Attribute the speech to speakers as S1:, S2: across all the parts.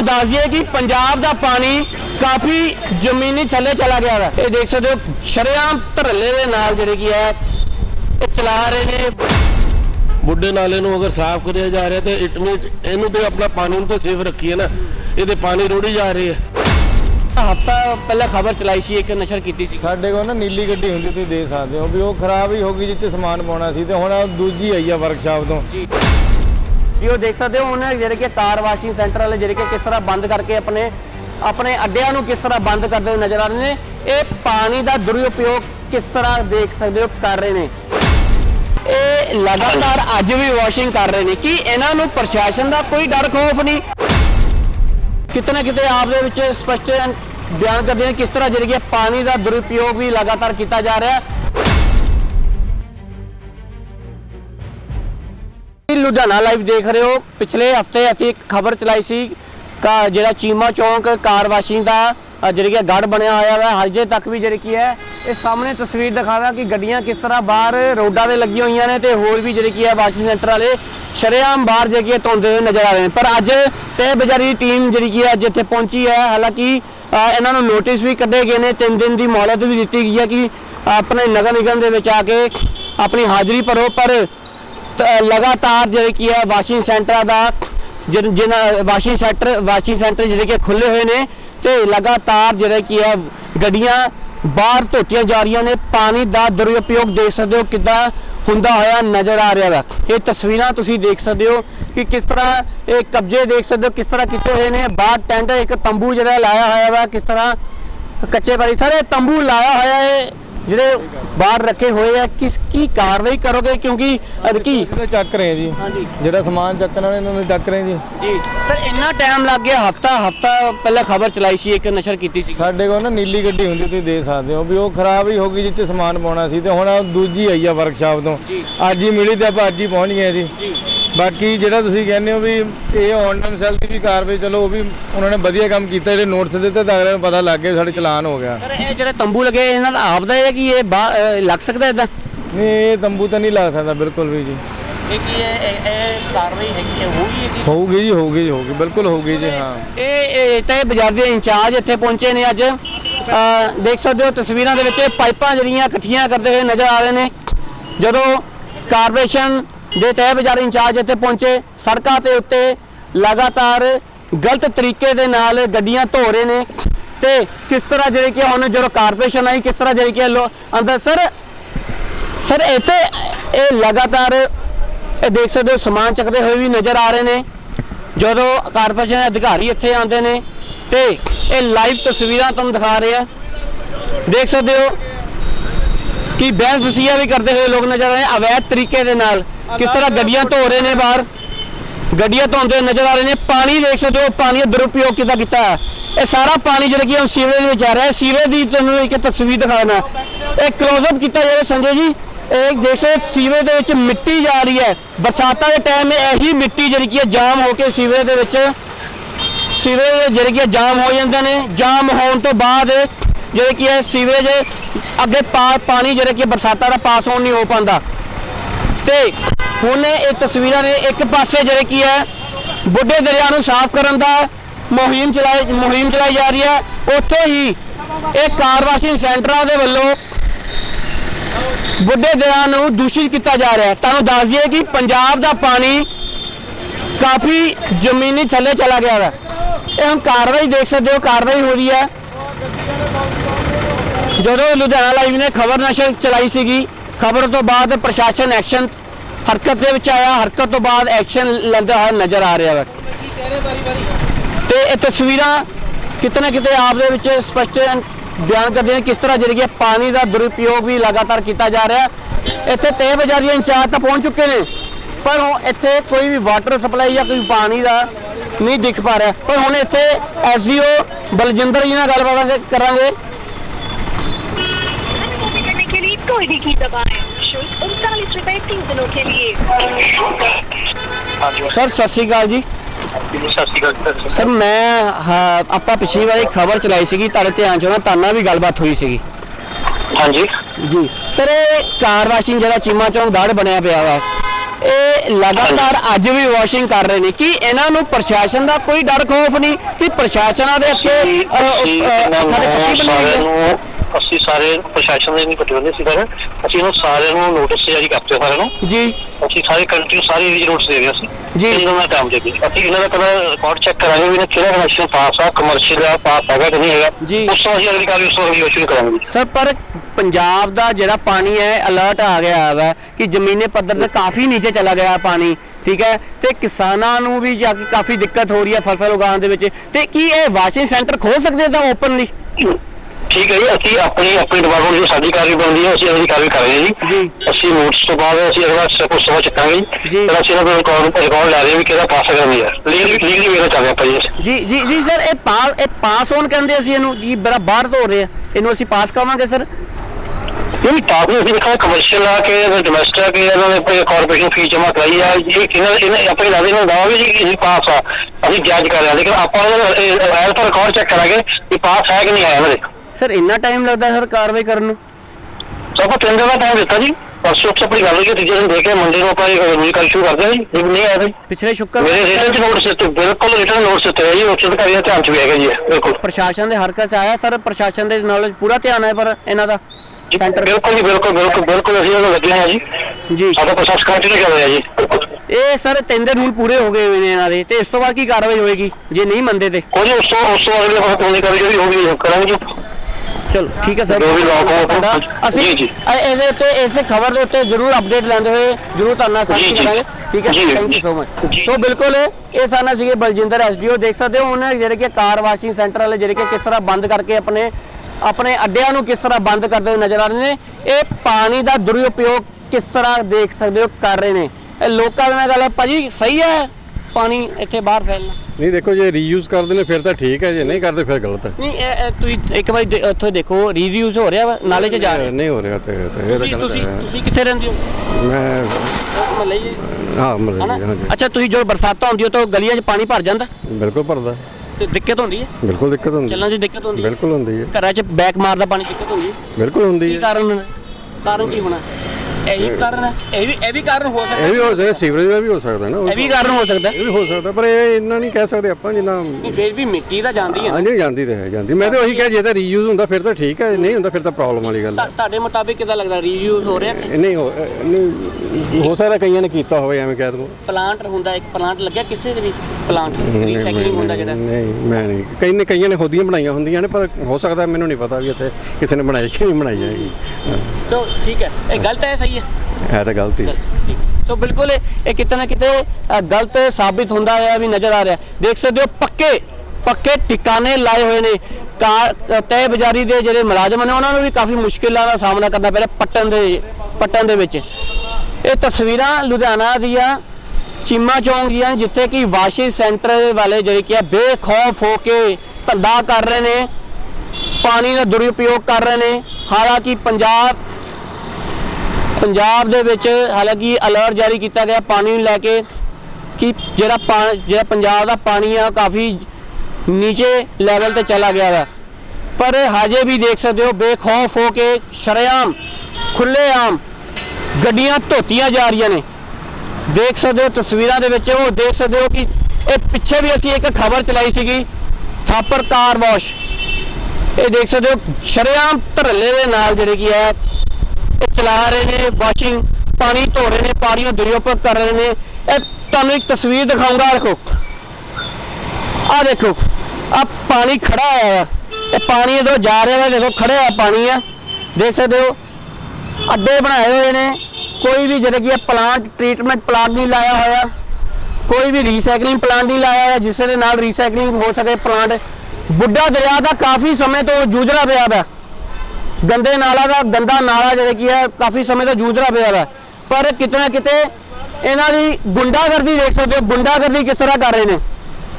S1: ਤੁਹਾਨੂੰ ਦੱਸ ਦਈਏ ਕਿ ਪੰਜਾਬ ਦਾ ਪਾਣੀ ਕਾਫੀ ਜ਼ਮੀਨੀ ਥੱਲੇ ਚਲਾ ਗਿਆ ਹੈ ਇਹ ਦੇਖ ਸਕਦੇ ਹੋ ਸ਼ਰੇਆਮ ਧਰਲੇ ਦੇ ਨਾਲ ਜਿਹੜੇ ਕੀ ਹੈ ਇਹ ਚਲਾ ਰਹੇ ਨੇ।
S2: ਬੁੱਢੇ ਨਾਲੇ ਨੂੰ ਅਗਰ ਸਾਫ਼ ਕਰਿਆ ਜਾ ਰਿਹਾ ਤੇ ਇਟ ਮੀਨਸ ਇਹਨੂੰ ਤੇ ਆਪਣਾ ਪਾਣੀ ਨੂੰ ਤੇ ਸੇਫ ਰੱਖੀਏ ਨਾ ਇਹਦੇ ਪਾਣੀ ਰੋੜੀ ਜਾ ਰਹੀ ਹੈ
S1: ਹਫਤਾ ਪਹਿਲਾਂ ਖਬਰ ਚਲਾਈ ਸੀ ਇੱਕ ਨਸ਼ਰ ਕੀਤੀ ਸੀ।
S3: ਸਾਡੇ ਕੋਲ ਨਾ ਨੀਲੀ ਗੱਡੀ ਹੁੰਦੀ ਤੁਸੀਂ ਦੇਖ ਸਕਦੇ ਹੋ ਵੀ ਉਹ ਖਰਾਬ ਹੀ ਹੋ ਗਈ ਜਿੱਥੇ ਸਮਾਨ ਪਾਉਣਾ ਸੀ ਤੇ ਹੁਣ ਦੂਜੀ ਆਈ ਆ ਵਰਕਸ਼ਾਪ ਤੋਂ।
S1: ਜੀ ਉਹ ਦੇਖ ਸਕਦੇ ਹੋ, ਉਹਨਾਂ ਜਿਹੜੇ ਕਿ ਕਾਰ ਵਾਸ਼ਿੰਗ ਸੈਂਟਰ ਵਾਲੇ ਜਿਹੜੇ ਕਿ ਕਿਸ ਤਰ੍ਹਾਂ ਬੰਦ ਕਰਕੇ ਆਪਣੇ ਆਪਣੇ ਅੱਡਿਆਂ ਨੂੰ ਕਿਸ ਤਰ੍ਹਾਂ ਬੰਦ ਕਰਦੇ ਹੋਏ ਨਜ਼ਰ ਆ ਰਹੇ ਨੇ, ਇਹ ਪਾਣੀ ਦਾ ਦੁਰਉਪਯੋਗ ਕਿਸ ਤਰ੍ਹਾਂ ਦੇਖ ਸਕਦੇ ਹੋ, ਕਰ ਰਹੇ ਨੇ। ਇਹ ਲਗਾਤਾਰ ਅੱਜ ਵੀ ਵਾਸ਼ਿੰਗ ਕਰ ਰਹੇ ਨੇ, ਕਿ ਇਹਨਾਂ ਨੂੰ ਪ੍ਰਸ਼ਾਸਨ ਦਾ ਕੋਈ ਡਰ, ਖੋਫ ਨਹੀਂ? ਕਿਤੇ ਨਾ ਕਿਤੇ ਆਪ ਦੇ ਵਿੱਚ ਸਪਸ਼ਟ ਬਿਆਨ ਕਰਦੇ ਨੇ, ਕਿਸ ਤਰ੍ਹਾਂ ਜਿਹੜੀ ਕਿ ਪਾਣੀ ਦਾ ਦੁਰਉਪਯੋਗ ਵੀ ਲਗਾਤਾਰ ਕੀਤਾ ਜਾ ਰਿਹਾ। ਹੈ ਲੁਧਿਆਣਾ ਲਾਈਵ ਦੇਖ ਰਹੇ ਹੋ। ਪਿਛਲੇ ਹਫ਼ਤੇ ਅਸੀਂ ਇੱਕ ਖਬਰ ਚਲਾਈ ਸੀ ਕਾ ਜਿਹੜਾ ਚੀਮਾ ਚੌਂਕ ਕਾਰ ਵਾਸ਼ਿੰਗ ਦਾ ਜਿਹੜੀ ਕਿ ਗੜ ਬਣਿਆ ਹੋਇਆ ਹੈ ਹਜੇ ਤੱਕ ਵੀ ਜਿਹੜੀ ਕੀ ਹੈ, ਇਹ ਸਾਹਮਣੇ ਤਸਵੀਰ ਦਿਖਾਵਾ ਕਿ ਗੱਡੀਆਂ ਕਿਸ ਤਰ੍ਹਾਂ ਬਾਹਰ ਰੋਡਾਂ ਤੇ ਲੱਗੀਆਂ ਹੋਈਆਂ ਨੇ ਤੇ ਹੋਰ ਵੀ ਜਿਹੜੀ ਕੀ ਹੈ ਵਾਸ਼ਿੰਗ ਸੈਂਟਰ ਵਾਲੇ ਸ਼ਰੇਆਮ ਬਾਹਰ ਜਿਹੜੀ ਕੀ ਹੈ ਧੁੰਦੇ ਹੋਏ ਨਜ਼ਰ ਆ ਰਹੇ ਨੇ। ਪਰ ਅੱਜ ਤੇ ਬਜ਼ਾਰੀ ਟੀਮ ਜਿਹੜੀ ਕੀ ਹੈ ਅੱਜ ਇੱਥੇ ਪਹੁੰਚੀ ਹੈ। ਹਾਲਾਂਕਿ ਇਹਨਾਂ ਨੂੰ ਨੋਟਿਸ ਵੀ ਕੱਢੇ ਗਏ ਨੇ। ਤਿੰਨ ਦਿਨ ਦੀ ਮੌਲਤ ਵੀ ਦਿੱਤੀ ਗਈ ਹੈ ਕਿ ਆਪਣੇ ਨਗਰ ਨਿਗਮ ਦੇ ਵਿੱਚ ਆ ਕੇ ਆਪਣੀ ਹਾਜ਼ਰੀ ਭਰੋ। ਪਰ ਲਗਾਤਾਰ ਜਿਹੜੇ ਕੀ ਹੈ ਵਾਸ਼ਿੰਗ ਸੈਂਟਰਾਂ ਦਾ, ਜਿਨ, ਜਿਨ੍ਹਾਂ, ਵਾਸ਼ਿੰਗ ਸੈਂਟਰ ਵਾਸ਼ਿੰਗ ਸੈਂਟਰ ਜਿਹੜੇ ਕਿ ਖੁੱਲੇ ਹੋਏ ਨੇ ਤੇ ਲਗਾਤਾਰ ਜਿਹੜੇ ਕੀ ਹੈ ਗੱਡੀਆਂ ਬਾਹਰ ਧੋਤੀਆਂ ਜਾ ਰਹੀਆਂ ਨੇ। ਪਾਣੀ ਦਾ ਦੁਰਉਪਯੋਗ ਦੇਖ ਸਕਦੇ ਹੋ ਕਿੱਦਾਂ ਹੁੰਦਾ ਹੋਇਆ ਨਜ਼ਰ ਆ ਰਿਹਾ ਵਾ। ਇਹ ਤਸਵੀਰਾਂ ਤੁਸੀਂ ਦੇਖ ਸਕਦੇ ਹੋ ਕਿ ਕਿਸ ਤਰ੍ਹਾਂ ਇਹ ਕਬਜ਼ੇ ਦੇਖ ਸਕਦੇ ਹੋ, ਕਿਸ ਤਰ੍ਹਾਂ ਕੀਤੇ ਹੋਏ ਨੇ। ਬਾਹਰ ਟੈਂਟ, ਇੱਕ ਤੰਬੂ ਜਿਹੜਾ ਲਾਇਆ ਹੋਇਆ ਵਾ, ਕਿਸ ਤਰ੍ਹਾਂ ਕੱਚੇ ਬਾਰੀ ਸਾਰੇ ਤੰਬੂ ਲਾਇਆ ਹੋਇਆ ਹੈ ਜਿਹੜੇ ਬਾਹਰ ਰੱਖੇ ਹੋਏ ਆ ਕਿਸ ਕੀ ਕਾਰਵਾਈ ਕਰੋਗੇ? ਕਿਉਂਕਿ ਅਦਕੀ
S3: ਚੱਕ ਰਹੇ ਜੀ।
S1: ਹਾਂਜੀ।
S3: ਜਿਹੜਾ ਸਮਾਨ ਚੱਕਣ ਵਾਲੇ ਇਹਨਾਂ ਨੂੰ ਚੱਕ ਰਹੇ ਜੀ।
S1: ਜੀ। ਸਰ ਇੰਨਾ ਟਾਈਮ ਲੱਗ ਗਿਆ ਹਫਤਾ ਹਫਤਾ ਪਹਿਲਾਂ ਖਬਰ ਚਲਾਈ ਸੀ ਇੱਕ ਨਸ਼ਰ ਕੀਤੀ ਸੀ।
S3: ਸਾਡੇ ਕੋਲ ਨਾ ਨੀਲੀ ਗੱਡੀ ਹੁੰਦੀ ਤੁਸੀਂ ਦੇਖ ਸਕਦੇ ਹੋ ਵੀ ਉਹ ਖਰਾਬ ਹੀ ਹੋ ਗਈ ਜਿੱਥੇ ਸਮਾਨ ਪਾਉਣਾ ਸੀ ਤੇ ਹੁਣ ਦੂਜੀ ਆਈ ਆ ਵਰਕਸ਼ਾਪ ਤੋਂ। ਅੱਜ ਹੀ ਮਿਲੀ ਤੇ ਆਪਾਂ ਅੱਜ ਹੀ ਪਹੁੰਚ ਗਏ ਜੀ।
S1: ਜੀ।
S3: ਬਾਕੀ ਜਿਹੜਾ ਤੁਸੀਂ ਕਹਿੰਦੇ ਹੋ ਵੀ ਇਹ ਆਨਲਾਈਨ ਸੈਲ ਦੀ ਵੀ ਕਾਰਵਾਈ ਚਲੋ ਉਹ ਵੀ ਉਹਨਾਂ ਨੇ ਵਧੀਆ ਕੰਮ ਕੀਤਾ ਜਿਹੜੇ ਨੋਟਿਸ ਦਿੱਤੇ ਤਾਂ ਅਗਲੇ ਨੂੰ ਪਤਾ ਲੱਗ ਗਿਆ ਸਾਡੇ ਚਲਾਨ ਹੋ ਗਿਆ।
S1: ਸਰ ਇਹ ਜਿਹੜੇ ਤੰਬੂ ਲੱਗੇ ਇਹਨਾਂ ਦਾ ਆਪਦਾ ਹੈ ਕਿ ਇਹ ਬਾ- ਅਹ ਲੱਗ ਸਕਦਾ ਇਦਾਂ
S3: ਨਹੀਂ ਇਹ ਤੰਬੂ ਤਾਂ ਨਹੀਂ ਲੱਗ ਸਕਦਾ ਬਿਲਕੁਲ ਵੀ ਜੀ।
S1: ਇਹ ਕੀ ਹੈ ਇਹ ਕਾਰਵਾਈ ਹੈਗੀ ਹੋਊਗੀ ਇਹਦੀ
S3: ਹੋਊਗੀ ਜੀ ਹੋਊਗੀ ਜੀ ਹੋਊਗੀ ਬਿਲਕੁਲ ਹੋਊਗੀ ਜੀ ਹਾਂ।
S1: ਇਹ ਇਹ ਤਾਂ ਇਹ ਬਾਜ਼ਾਰ ਦੇ ਇੰਚਾਰਜ ਇੱਥੇ ਪਹੁੰਚੇ ਨੇ ਅੱਜ। ਅਹ ਦੇਖ ਸਕਦੇ ਹੋ ਤਸਵੀਰਾਂ ਦੇ ਵਿੱਚ ਇਹ ਪਾਈਪਾਂ ਜਿਹੜੀਆਂ ਇਕੱਠੀਆਂ ਕਰਦੇ ਹੋਏ ਨਜ਼ਰ ਆ ਰਹੇ ਨੇ। ਜਦੋਂ ਕਾਰਪੋਰੇਸ਼ਨ ਦੇ ਤਹਿ ਬਾਜ਼ਾਰ ਇੰਚਾਰਜ ਇੱਥੇ ਪਹੁੰਚੇ। ਸੜਕਾਂ ਤੇ ਉੱਤੇ ਲਗਾਤਾਰ ਗਲਤ ਤਰੀਕੇ ਦੇ ਨਾਲ ਗੱਡੀਆਂ ਧੋ ਰਹੇ ਨੇ। ਤੇ ਕਿਸ ਤਰ੍ਹਾਂ ਜਿਹੜੇ ਕਿ ਹੁਣ ਜਦੋਂ ਕਾਰਪੋਰੇਸ਼ਨ ਆਈ, ਕਿਸ ਤਰ੍ਹਾਂ ਜਿਹੜੇ ਕਿ ਲੋ- ਅੰਦਰ ਸਰ ਸਰ ਇੱਥੇ ਇਹ ਲਗਾਤਾਰ ਇਹ ਦੇਖ ਸਕਦੇ ਹੋ, ਸਮਾਨ ਚੱਕਦੇ ਹੋਏ ਵੀ ਨਜ਼ਰ ਆ ਰਹੇ ਨੇ। ਜਦੋਂ ਕਾਰਪੋਰੇਸ਼ਨ ਅਧਿਕਾਰੀ ਇੱਥੇ ਆਉਂਦੇ ਨੇ ਤੇ ਇਹ ਲਾਈਵ ਤਸਵੀਰਾਂ ਤੁਹਾਨੂੰ ਦਿਖਾ ਰਹੇ ਆ। ਦੇਖ ਸਕਦੇ ਹੋ ਕਿ ਬਹਿਸ ਵਸੀਆ ਵੀ ਕਰਦੇ ਹੋਏ ਲੋਕ ਨਜ਼ਰ ਆ ਰਹੇ ਅਵੈਧ ਤਰੀਕੇ ਦੇ ਨਾਲ। ਕਿਸ ਤਰ੍ਹਾਂ ਗੱਡੀਆਂ ਧੋ ਰਹੇ ਨੇ ਬਾਹਰ? ਗੱਡੀਆਂ ਧੋਂਦੇ ਨਜ਼ਰ ਆ ਰਹੇ ਨੇ। ਪਾਣੀ ਦੇਖ ਸਕਦੇ ਹੋ ਪਾਣੀ ਦਾ ਦੁਰਉਪਯੋਗ ਕਿੱਦਾਂ ਕੀਤਾ ਹੈ? ਇਹ ਸਾਰਾ ਪਾਣੀ ਜਿਹੜਾ ਕਿ ਉਹ ਸੀਵਰੇਜ ਵਿੱਚ ਜਾ ਰਿਹਾ ਹੈ। ਸੀਵਰੇਜ ਦੀ ਤੁਹਾਨੂੰ ਇੱਕ ਤਸਵੀਰ ਦਿਖਾਉਣਾ। ਇਹ ਕਲੋਜ਼ਅਪ ਕੀਤਾ ਜਾਵੇ ਸੰਜੇ ਜੀ। ਇਹ ਦੇਖੋ ਸੀਵਰੇਜ ਦੇ ਵਿੱਚ ਮਿੱਟੀ ਜਾ ਰਹੀ ਹੈ। ਬਰਸਾਤਾਂ ਦੇ ਟਾਈਮ ਇਹੀ ਮਿੱਟੀ ਜਿਹੜੀ ਕਿ ਜਾਮ ਹੋ ਕੇ ਸੀਵਰੇਜ ਦੇ ਵਿੱਚ ਸੀਵਰੇਜ ਜਿਹੜੇ ਕਿ ਜਾਮ ਹੋ ਜਾਂਦੇ ਨੇ। ਜਾਮ ਹੋਣ ਤੋਂ ਬਾਅਦ ਜਿਹੜੇ ਕਿ ਹੈ, ਸੀਵਰੇਜ ਅੱਗੇ ਪਾ- ਪਾਣੀ ਜਿਹੜਾ ਕਿ ਬਰਸਾਤਾਂ ਦਾ ਪਾਸ ਹੋਣ ਨਹੀਂ ਹੋ ਪਾਉਂਦਾ। ਤੇ ਹੁਣ ਇਹ ਤਸਵੀਰਾਂ ਨੇ ਇੱਕ ਪਾਸੇ ਜਿਹੜੇ ਕੀ ਹੈ, ਬੁੱਢੇ ਦਰਿਆ ਨੂੰ ਸਾਫ਼ ਕਰਨ ਦਾ ਮੁਹਿੰਮ ਚਲਾਈ ਮੁਹਿੰਮ ਚਲਾਈ ਜਾ ਰਹੀ ਹੈ। ਉੱਥੇ ਹੀ ਇਹ ਕਾਰਵਾਸੀ ਸੈਂਟਰਾਂ ਦੇ ਵੱਲੋਂ ਬੁੱਢੇ ਦਰਿਆ ਨੂੰ ਦੂਸ਼ਿਤ ਕੀਤਾ ਜਾ ਰਿਹਾ ਹੈ। ਤੁਹਾਨੂੰ ਦੱਸ ਦਈਏ ਕਿ ਪੰਜਾਬ ਦਾ ਪਾਣੀ ਕਾਫੀ ਜ਼ਮੀਨੀ ਥੱਲੇ ਚਲਾ ਗਿਆ ਹੈ। ਇਹ ਹੁਣ ਕਾਰਵਾਈ ਦੇਖ ਸਕਦੇ ਹੋ, ਕਾਰਵਾਈ ਹੋ ਰਹੀ ਹੈ। ਜਦੋਂ ਲੁਧਿਆਣਾ ਲਾਈਵ ਨੇ ਖਬਰ ਨਸ਼ਰ ਚਲਾਈ ਸੀਗੀ, ਖਬਰ ਤੋਂ ਬਾਅਦ ਪ੍ਰਸ਼ਾਸਨ ਐਕਸ਼ਨ ਹਰਕਤ ਦੇ ਵਿੱਚ ਆਇਆ, ਹਰਕਤ ਤੋਂ ਬਾਅਦ ਐਕਸ਼ਨ ਲੈਂਦਾ ਹੋਇਆ ਨਜ਼ਰ ਆ ਰਿਹਾ ਵਾ। ਤੇ ਇਹ ਤਸਵੀਰਾਂ ਕਿਤੇ ਨਾ ਕਿਤੇ ਆਪ ਦੇ ਵਿੱਚ ਸਪਸ਼ਟ ਬਿਆਨ ਕਰਦੇ ਨੇ ਕਿਸ ਤਰ੍ਹਾਂ ਜਿਹੜੀ ਕਿ ਪਾਣੀ ਦਾ ਦੁਰਉਪਯੋਗ ਵੀ ਲਗਾਤਾਰ ਕੀਤਾ ਜਾ ਰਿਹਾ। ਇੱਥੇ ਤੇਹ ਬਜ਼ਾਰੀਆ ਇੰਚਾਰਜ ਤਾਂ ਪਹੁੰਚ ਚੁੱਕੇ ਨੇ, ਪਰ ਹੁਣ ਇੱਥੇ ਕੋਈ ਵੀ ਵਾਟਰ ਸਪਲਾਈ ਜਾਂ ਕੋਈ ਪਾਣੀ ਦਾ ਨਹੀਂ ਦਿਖ ਪਾ ਰਿਹਾ। ਪਰ ਹੁਣ ਇੱਥੇ ਐਸਡੀਓ ਬਲਜਿੰਦਰ ਜੀ ਨਾਲ ਗੱਲਬਾਤ ਕਰਾਂਗੇ।
S4: कॉपी करने के लिए कोई भी की दबाएं शुल्क उनतालीस रुपए तीन दिनों के लिए
S5: ਹਾਂਜੀ
S1: ਸਰ ਸਤਿ ਸ਼੍ਰੀ ਅਕਾਲ ਜੀ
S5: ਸਤਿ ਸ਼੍ਰੀ ਅਕਾਲ ਸਰ
S1: ਸਰ ਮੈਂ ਹਾਂ, ਆਪਾਂ ਪਿਛਲੀ ਵਾਰੀ ਖਬਰ ਚਲਾਈ ਸੀਗੀ ਤੁਹਾਡੇ ਧਿਆਨ ਚ ਹੋਣਾ ਤੁਹਾਡੇ ਨਾਲ ਵੀ ਗੱਲਬਾਤ ਹੋਈ ਸੀਗੀ
S5: ਹਾਂਜੀ
S1: ਜੀ ਸਰ ਇਹ ਕਾਰ ਵਾਸ਼ਿੰਗ ਜਿਹੜਾ ਚੀਮਾ ਚੌਂਕ ਦਾੜ ਬਣਿਆ ਪਿਆ ਵਾ ਇਹ ਲਗਾਤਾਰ ਅੱਜ ਵੀ ਵਾਸ਼ਿੰਗ ਕਰ ਰਹੇ ਨੇ ਕੀ ਇਹਨਾਂ ਨੂੰ ਪ੍ਰਸ਼ਾਸਨ ਦਾ ਕੋਈ ਡਰ ਖੌਫ ਨਹੀਂ ਕਿ ਪ੍ਰਸ਼ਾਸਨਾਂ ਦੇ ਅੱਗੇ
S5: ਅਸੀਂ
S1: ਅ, ਅ,
S5: ਅਸੀਂ
S1: ਅ,
S5: ਇਹਨਾਂ
S1: ਅੱਖਾਂ ਦੇ
S5: ਨੂੰ
S1: ਪੱਟੀ ਬਣੀ ਹੋਈ
S5: ਸਾਰਿਆਂ
S1: ਹੈ
S5: ਨੂੰ ਅਸੀਂ ਸਾਰੇ ਪ੍ਰਸ਼ਾਸਨ ਦੇ ਨਹੀਂ ਪੱਟੀ ਬੰਦੇ ਸੀ ਸਰ। ਅਸੀਂ ਇਹਨੂੰ ਸਾਰਿਆਂ ਨੂੰ ਨੋਟਿਸ ਜਾਰੀ ਕਰਤੇ ਸਾਰਿਆਂ ਨੂੰ।
S1: ਜੀ।
S5: ਅਸੀਂ ਸਾਰੇ ਕੰਟਰੀ ਸਾਰੇ ਏਰੀਆ ਨੋਟਿਸ ਦੇ ਰਹੇ ਅਸੀਂ।
S1: ਜੀ।
S5: ਇਹਨਾਂ ਦਾ ਟਾਈਮ ਦੇ ਅਸੀਂ ਇਹਨਾਂ ਦਾ ਪਹਿਲਾਂ ਰਿਕਾਰਡ ਚੈੱਕ ਕਰਾਂਗੇ ਵੀ ਇਹਨਾਂ ਕਿਹੜਾ ਕਨੈਕਸ਼ਨ ਪਾਸ ਆ ਕਮਰਸ਼ੀਅਲ ਆ ਪਾਸ ਹੈਗਾ ਕਿ ਨਹੀਂ ਹੈਗਾ। ਉਸ ਤੋਂ ਅਸੀਂ ਅਗਲੀ ਕਾਰਵਾਈ ਉਸ ਤੋਂ ਅਗਲੀ ਸ਼ੁਰੂ ਕਰਾਂਗੇ।
S1: ਸਰ ਪਰ ਪੰਜਾਬ ਦਾ ਜਿਹੜਾ ਪਾਣੀ ਹੈ ਅਲਰਟ ਆ ਗਿਆ ਹੈ ਕਿ ਜ਼ਮੀਨੇ ਪੱਧਰ ਤੇ ਕਾਫੀ ਨੀਚੇ ਚਲਾ ਗਿਆ ਪਾਣੀ ਠੀਕ ਹੈ? ਤੇ ਕਿਸਾਨਾਂ ਨੂੰ ਵੀ ਜਾ ਕੇ ਕਾਫੀ ਦਿੱਕਤ ਹੋ ਰਹੀ ਹੈ ਫਸਲ ਉਗਾਉਣ ਦੇ ਵਿੱਚ। ਤੇ ਕੀ ਇਹ ਵਾਸ਼ਿੰਗ ਸੈਂਟਰ ਖੋਲ ਸਕਦੇ ਤਾਂ ਓਪਨਲੀ
S5: ਠੀਕ ਹੈ ਜੀ ਅਸੀਂ ਆਪਣੀ ਆਪਣੀ ਡਿਪਾਰਟਮੈਂਟ ਜੋ ਸਾਡੀ ਕਾਰਵਾਈ ਬਣਦੀ ਹੈ ਅਸੀਂ ਅਗਲੀ ਕਾਰਵਾਈ ਕਰਾਂਗੇ ਜੀ।
S1: ਜੀ।
S5: ਅਸੀਂ ਨੋਟਿਸ ਤੋਂ ਬਾਅਦ ਅਸੀਂ ਅਗਲਾ ਉਸ ਤੋਂ ਬਾਅਦ ਚੱਕਾਂਗੇ
S1: ਜੀ।
S5: ਫਿਰ ਅਸੀਂ ਇਹਨਾਂ ਰਿਕਾਰਡ ਰਿਕਾਰਡ ਲੈ ਰਹੇ ਹਾਂ ਵੀ ਕਿਹਦਾ ਪਾਸ ਨਹੀਂ ਹੈ ਲੀਗਲੀ ਲੀਗਲੀ ਮੇਰਾ ਚੱਲ ਰਿਹਾ ਭਾਈ ਇਹ।
S1: ਜੀ ਜੀ ਜੀ ਸਰ ਇਹ ਪਾਸ ਇਹ ਪਾਸ ਹੋਣ ਕਹਿੰਦੇ ਅਸੀਂ ਇਹਨੂੰ ਜੀ ਬੜਾ ਬਾਹਰ ਤੋਂ ਹੋ ਰਹੇ ਆ। ਇਹਨੂੰ ਅਸੀਂ ਪਾਸ ਕਰਾਵਾਂਗੇ ਸਰ
S5: ਇਹ ਵੀ ਪਾਸ ਨੂੰ ਅਸੀਂ ਦੇਖਾਂ ਕਮਰਸ਼ੀਅਲ ਆ ਕੇ ਡੋਮੈਸਟਿਕ ਆ ਕੇ ਇਹਨਾਂ ਨੇ ਕੋਈ ਕਾਰਪੋਰੇਸ਼ਨ ਫੀਸ ਜਮ੍ਹਾਂ ਕਰਾਈ ਆ। ਇਹ ਕਿਹਨਾਂ ਇਹਨਾਂ ਆਪਣੇ ਦਾਦੇ ਨੂੰ ਦਾਵਾ ਵੀ ਅਸੀਂ ਪਾਸ ਆ। ਅਸੀਂ ਜੱਜ ਕਰ ਰਹੇ ਹਾਂ। ਲੇਕਿਨ ਆਪਾਂ ਪਰ ਰਿਕਾਰਡ ਚੈੱਕ ਕਰਾਂਗੇ ਕਿ ਪਾਸ ਹੈ ਕਿ ਨਹੀਂ ਹੈ ਇਹਨਾਂ ਦੇ।
S1: ਸਰ ਇੰਨਾ ਟਾਈਮ ਲੱਗਦਾ ਸਰ ਕਾਰਵਾਈ ਕਰਨ ਨੂੰ?
S5: ਸੋ ਆਪਾਂ ਤਿੰਨ ਦਿਨ ਦਾ ਟਾਈਮ ਦਿੱਤਾ ਜੀ। ਪਰਸੋਂ ਤੋਂ ਆਪਣੀ ਗੱਲ ਹੋਈ ਹੈ। ਤੀਜੇ ਦਿਨ ਦੇਖ ਕੇ ਮੰਡੇ ਨੂੰ ਆਪਾਂ ਰੂਲ ਕਰ ਸ਼ੁਰੂ ਕਰਦੇ ਹਾਂ ਜੀ। ਜੇ ਨਹੀਂ ਆਇਆ ਤਾਂ
S1: ਪਿਛਲੇ ਸ਼ੁੱਕਰ
S5: ਮੇਰੇ ਰਿਟਰਨ ਚ ਨੋਟਿਸ ਦਿੱਤੇ ਬਿਲਕੁਲ ਰਿਟਰਨ ਨੋਟਿਸ ਦਿੱਤੇ ਹੋਏ ਜੀ। ਉੱਚ ਅਧਿਕਾਰੀਆਂ ਧਿਆਨ ਚ ਵੀ ਹੈਗਾ ਜੀ ਬਿਲਕੁਲ।
S1: ਪ੍ਰਸ਼ਾਸਨ ਦੇ ਹਰਕਤ ਚ ਆਇਆ ਸਰ। ਪ੍ਰਸ਼ਾਸਨ ਦੇ ਨੌਲੇਜ ਪੂਰਾ ਧਿਆਨ ਹੈ ਪਰ ਇਹਨਾਂ ਦਾ
S5: ਜੀ,
S1: ਸੈਂਟਰ
S5: ਬਿਲਕੁਲ ਜੀ ਬਿਲਕੁਲ ਬਿਲਕੁਲ ਬਿਲਕੁਲ ਅਸੀਂ ਉਹਨਾਂ ਲੱਗੇ ਹਾਂ ਜੀ।
S1: ਜੀ।
S5: ਸਾਡਾ ਪ੍ਰੋਸੈਸ ਕੰਟੀਨਿਊ ਕਰ ਰਿਹਾ ਜੀ।
S1: ਇਹ ਸਰ ਤਿੰਨ ਦਿਨ ਰੂਲ ਪੂਰੇ ਹੋ ਗਏ ਹੋਏ ਨੇ ਇਹਨਾਂ ਦੇ। ਤੇ ਇਸ ਤੋਂ ਬਾਅਦ ਕੀ ਕਾਰਵਾਈ ਹੋਏਗੀ ਜੇ ਨਹੀਂ ਮੰਨਦੇ ਤੇ?
S5: ਕੋਈ ਉਸ ਤੋਂ ਉਸ ਤੋਂ ਅਗਲੇ ਆਪਾਂ ਕਾਨੂੰਨੀ ਕਾਰਵਾਈ ਜਿਹੜੀ ਉਹ ਕਰਾਂਗੇ ਜੀ।
S1: ਚਲੋ ਠੀਕ ਹੈ ਸਰ
S5: ਜੋ ਵੀ law ਕਹੋ,
S1: ਤੁਹਾਡਾ ਅਸੀਂ
S5: ਜੀ, ਜੀ।
S1: ਇਹ- ਇਹਦੇ ਉੱਤੇ ਇਸੇ ਖਬਰ ਦੇ ਉੱਤੇ ਜ਼ਰੂਰ ਅਪਡੇਟ ਲੈਂਦੇ ਹੋਏ ਜ਼ਰੂਰ ਤੁਹਾਨੂੰ ਨਾਲ ਸਾਂਝੀ
S5: ਜੀ, ਜੀ।
S1: ਕਰਾਂਗੇ ਠੀਕ ਹੈ
S5: ਜੀ,
S1: ਥੈਂਕ ਯੂ
S5: ਜੀ।
S1: ਸੋ ਮਚ
S5: ਜੀ।
S1: ਸੋ ਬਿਲਕੁਲ ਇਹ ਸਾਨਾ ਸੀਗੇ ਬਲਜਿੰਦਰ ਐਸਡੀਓ ਦੇਖ ਸਕਦੇ ਹੋ ਉਹਨੇ ਜਿਹੜੇ ਕਿ ਕਾਰ ਵਾਸ਼ਿੰਗ ਸੈਂਟਰ ਵਾਲੇ ਜਿਹੜੇ ਕਿ ਕਿਸ ਤਰ੍ਹਾਂ ਬੰਦ ਕਰਕੇ ਆਪਣੇ ਆਪਣੇ ਅੱਡਿਆਂ ਨੂੰ ਕਿਸ ਤਰ੍ਹਾਂ ਬੰਦ ਕਰਦੇ ਹੋਏ ਨਜ਼ਰ ਆ ਰਹੇ ਨੇ ਇਹ ਪਾਣੀ ਦਾ ਦੁਰਉਪਯੋਗ ਕਿਸ ਤਰ੍ਹਾਂ ਦੇਖ ਸਕਦੇ ਹੋ ਕਰ ਰਹੇ ਨੇ ਇਹ ਲੋਕਾਂ ਦੇ ਨਾਲ ਗੱਲ ਹੈ ਭਾਜੀ ਸਹੀ ਹੈ ਪਾਣੀ ਇੱਥੇ ਬਾਹਰ ਫੈਲਣਾ।
S3: ਨਹੀਂ ਦੇਖੋ ਜੇ ਰੀਯੂਜ਼ ਕਰਦੇ ਨੇ ਫਿਰ ਤਾਂ ਠੀਕ ਹੈ ਜੇ ਨਹੀਂ ਕਰਦੇ ਫਿਰ ਗਲਤ ਹੈ।
S1: ਨਹੀਂ ਇਹ ਇਹ ਤੁਸੀਂ ਇੱਕ ਵਾਰੀ ਦੇ- ਉੱਥੇ ਦੇਖੋ ਰੀਵਿਊਜ਼ ਹੋ ਰਿਹਾ ਵਾ ਨਾਲੇ 'ਚ ਜਾ ਰਿਹਾ।
S3: ਨਹੀਂ ਹੋ ਰਿਹਾ ਤੇ ਤੇ ਇਹ ਤਾਂ
S1: ਤੁਸੀਂ
S3: ਗਲਤ
S1: ਤੁਸੀਂ
S3: ਹੈ।
S1: ਤੁਸੀਂ ਕਿੱਥੇ ਰਹਿੰਦੇ ਹੋ?
S3: ਮੈਂ
S1: ਮਹੱਲੇ
S3: ਹਾਂ ਮਤਲਬ
S1: ਹਨਾ?
S3: ਹਾਂਜੀ।
S1: ਅੱਛਾ ਤੁਸੀਂ ਜਦੋਂ ਬਰਸਾਤਾਂ ਹੁੰਦੀਆਂ ਤਾਂ ਗਲੀਆਂ 'ਚ ਪਾਣੀ ਭਰ ਜਾਂਦਾ?
S3: ਬਿਲਕੁਲ ਭਰਦਾ।
S1: ਤੇ ਦਿੱਕਤ ਹੁੰਦੀ ਹੈ?
S3: ਬਿਲਕੁਲ ਦਿੱਕਤ ਹੁੰਦੀ
S1: ਚੱਲਣ 'ਚ ਦਿੱਕਤ ਹੁੰਦੀ ਹੈ?
S3: ਬਿਲਕੁਲ ਹੁੰਦੀ ਹੈ।
S1: ਘਰਾਂ 'ਚ ਬੈਕ ਮਾਰਦਾ ਪਾਣੀ ਦਿੱਕਤ ਹੁੰਦੀ ਹੈ?
S3: ਬਿਲਕੁਲ ਹੁੰਦੀ
S1: ਕੀ
S3: ਹੈ।
S1: ਕਾਰਨ? ਕਾਰਨ ਕੀ ਹੋਣਾ? ਇਹੀ ਕਾਰਨ ਹੈ। ਇਹ ਵੀ ਇਹ ਵੀ ਕਾਰਨ ਹੋ ਸਕਦਾ।
S3: ਇਹ ਵੀ ਹੋ ਸਕਦਾ ਸੀਵਰੇਜ ਦਾ ਵੀ ਹੋ ਸਕਦਾ ਨਾ।
S1: ਇਹ ਵੀ ਕਾਰਨ ਹੋ ਸਕਦਾ।
S3: ਇਹ ਵੀ ਹੋ ਸਕਦਾ ਪਰ ਇਹ ਇੰਨਾ ਨਹੀਂ ਕਹਿ ਸਕਦੇ ਆਪਾਂ ਜਿੰਨਾ
S1: ਨਹੀਂ ਫਿਰ ਵੀ ਮਿੱਟੀ ਤਾਂ ਜਾਂਦੀ ਹੈ
S3: ਹਾਂਜੀ ਜਾਂਦੀ ਤੇ ਹੈ ਜਾਂਦੀ। ਮੈਂ ਤਾਂ ਉਹੀ ਕਿਹਾ ਜੇ ਤਾਂ ਰੀਯੂਜ਼ ਹੁੰਦਾ ਫਿਰ ਤਾਂ ਠੀਕ ਹੈ ਨਹੀਂ ਹੁੰਦਾ ਫਿਰ ਤਾਂ ਪ੍ਰੋਬਲਮ ਵਾਲੀ ਗੱਲ ਹੈ।
S1: ਤੁਹਾ- ਤੁਹਾਡੇ ਮੁਤਾਬਿਕ ਕਿਦਾਂ ਲੱਗਦਾ ਰੀਯੂਜ਼ ਹੋ ਰਿਹਾ
S3: ਇਹ ਨਹੀਂ ਹੋ ਇਹ ਨਹੀਂ ਹੋ ਸਕਦਾ ਕਈਆਂ ਨੇ ਕੀਤਾ ਹੋਵੇ ਐਵੇਂ ਕਹਿ ਦੂੰ।
S1: ਪਲਾਂਟ ਹੁੰਦਾ ਇੱਕ ਪਲਾਂਟ ਲੱਗਿਆ ਕਿਸੇ ਦੇ ਵੀ ਪਲਾਂਟ ਰੀਸਾਈਕਲਿੰਗ ਹੁੰਦਾ ਜਿਹੜਾ।
S3: ਨਹੀਂ ਮੈਂ ਨਹੀਂ। ਕਈ ਨੇ ਕਈਆਂ ਨੇ ਖੁਦੀਆਂ ਬਣਾਈਆਂ ਹੁੰਦੀਆਂ ਨੇ ਪਰ ਹੋ ਸਕਦਾ ਮੈਨੂੰ ਨਹੀਂ ਪਤਾ ਵੀ ਇੱਥੇ ਕਿਸੇ ਨੇ ਬਣਾਈ ਕਿ ਨਹੀਂ ਬਣਾਈ ਹੈਗੀ।
S1: ਸੋ ਠੀਕ ਹੈ। ਇਹ ਗਲਤ ਹੈ ਸਹੀ ਹੈ
S3: ਹੈ। ਤਾਂ ਗਲਤੀ।
S1: ਸੋ ਬਿਲਕੁਲ ਇਹ ਇਹ ਕਿਤੇ ਨਾ ਕਿਤੇ ਗਲਤ ਸਾਬਿਤ ਹੁੰਦਾ ਹੋਇਆ ਵੀ ਨਜ਼ਰ ਆ ਰਿਹਾ। ਦੇਖ ਸਕਦੇ ਹੋ ਪੱਕੇ ਪੱਕੇ ਟਿਕਾਣੇ ਲਾਏ ਹੋਏ ਨੇ। ਤਹਿ ਬਜ਼ਾਰੀ ਦੇ ਜਿਹੜੇ ਮੁਲਾਜ਼ਮ ਨੇ ਉਹਨਾਂ ਨੂੰ ਵੀ ਕਾਫੀ ਮੁਸ਼ਕਿਲਾਂ ਦਾ ਸਾਹਮਣਾ ਕਰਨਾ ਪੈ ਰਿਹਾ ਪੱਟਣ ਦੇ ਪੱਟਣ ਦੇ ਵਿੱਚ। ਇਹ ਤਸਵੀਰਾਂ ਲੁਧਿਆਣਾ ਦੀਆਂ ਚੀਮਾ ਚੌਂਕ ਦੀਆਂ ਜਿੱਥੇ ਕਿ ਵਾਸ਼ਿੰਗ ਸੈਂਟਰ ਵਾਲੇ ਜਿਹੜੇ ਕਿ ਬੇਖੌਫ ਹੋ ਕੇ ਧੰਦਾ ਕਰ ਰਹੇ ਨੇ। ਪਾਣੀ ਦਾ ਦੁਰਉਪਯੋਗ ਕਰ ਰਹੇ ਨੇ। ਹਾਲਾਂਕਿ ਪੰਜਾਬ ਪੰਜਾਬ ਦੇ ਵਿੱਚ ਹਾਲਾਂਕਿ ਅਲਰਟ ਜਾਰੀ ਕੀਤਾ ਗਿਆ, ਪਾਣੀ ਨੂੰ ਲੈ ਕੇ ਕਿ ਜਿਹੜਾ ਪਾ- ਜਿਹੜਾ ਪੰਜਾਬ ਦਾ ਪਾਣੀ ਆ ਕਾਫੀ ਨੀਚੇ ਲੈਵਲ ਤੇ ਚਲਾ ਗਿਆ ਵਾ। ਪਰ ਹਜੇ ਵੀ ਦੇਖ ਸਕਦੇ ਹੋ, ਬੇਖੌਫ ਹੋ ਕੇ ਸ਼ਰੇਆਮ ਖੁੱਲੇਆਮ ਗੱਡੀਆਂ ਧੋਤੀਆਂ ਜਾ ਰਹੀਆਂ ਨੇ। ਦੇਖ ਸਕਦੇ ਹੋ ਤਸਵੀਰਾਂ ਦੇ ਵਿੱਚ, ਉਹ ਦੇਖ ਸਕਦੇ ਹੋ ਕਿ ਇਹ ਪਿੱਛੇ ਵੀ ਅਸੀਂ ਇੱਕ ਖਬਰ ਚਲਾਈ ਸੀਗੀ, ਥਾਪਰ ਕਾਰ ਵਾਸ਼। ਇਹ ਦੇਖ ਸਕਦੇ ਹੋ, ਸ਼ਰੇਆਮ ਧਰਲੇ ਦੇ ਨਾਲ ਜਿਹੜੇ ਕੀ ਹੈ ਚਲਾ ਰਹੇ ਨੇ ਵਾਸ਼ਿੰਗ ਪਾਣੀ ਧੋ ਰਹੇ ਨੇ ਪਾਣੀ ਨੂੰ ਦੁਰਉਪਯੋਗ ਕਰ ਰਹੇ ਨੇ। ਇਹ ਤੁਹਾਨੂੰ ਇੱਕ ਤਸਵੀਰ ਦਿਖਾਉਂਦਾ, ਦੇਖੋ। ਆ ਦੇਖੋ ਆ ਪਾਣੀ ਖੜਾ ਹੋਇਆ ਹੈ ਇਹ ਪਾਣੀ ਇਧਰੋਂ ਜਾ ਰਿਹਾ ਹੈ ਦੇਖੋ ਖੜਾ ਹੋਇਆ ਪਾਣੀ ਆ। ਦੇਖ ਸਕਦੇ ਹੋ, ਅੱਡੇ ਬਣਾਏ ਹੋਏ ਨੇ। ਕੋਈ ਵੀ ਜਿਹੜੇ ਕਿ ਪਲਾਂਟ ਟ੍ਰੀਟਮੈਂਟ ਪਲਾਂਟ ਨਹੀਂ ਲਾਇਆ ਹੋਇਆ। ਕੋਈ ਵੀ ਰੀਸਾਈਕਲਿੰਗ ਪਲਾਂਟ ਨਹੀਂ ਲਾਇਆ ਹੋਇਆ, ਜਿਸ ਦੇ ਨਾਲ ਰੀਸਾਈਕਲਿੰਗ ਹੋ ਸਕੇ ਪਲਾਂਟ ਬੁੱਢਾ ਦਰਿਆ ਦਾ ਕਾਫੀ ਸਮੇਂ ਤੋਂ ਜੂਝਰਾ ਪਿਆ ਵਾ। ਗੰਦੇ ਨਾਲਾ ਦਾ, ਗੰਦਾ ਨਾਲਾ ਜਿਹੜਾ ਕੀ ਹੈ, ਕਾਫੀ ਸਮੇਂ ਤੋਂ ਜੂਝਰਾ ਪਿਆ ਵਾ। ਪਰ ਕਿਤੇ ਨਾ ਕਿਤੇ ਇਹਨਾਂ ਦੀ ਗੁੰਡਾਗਰਦੀ ਦੇਖ ਸਕਦੇ ਹੋ। ਗੁੰਡਾਗਰਦੀ ਕਿਸ ਤਰ੍ਹਾਂ ਕਰ ਰਹੇ ਨੇ?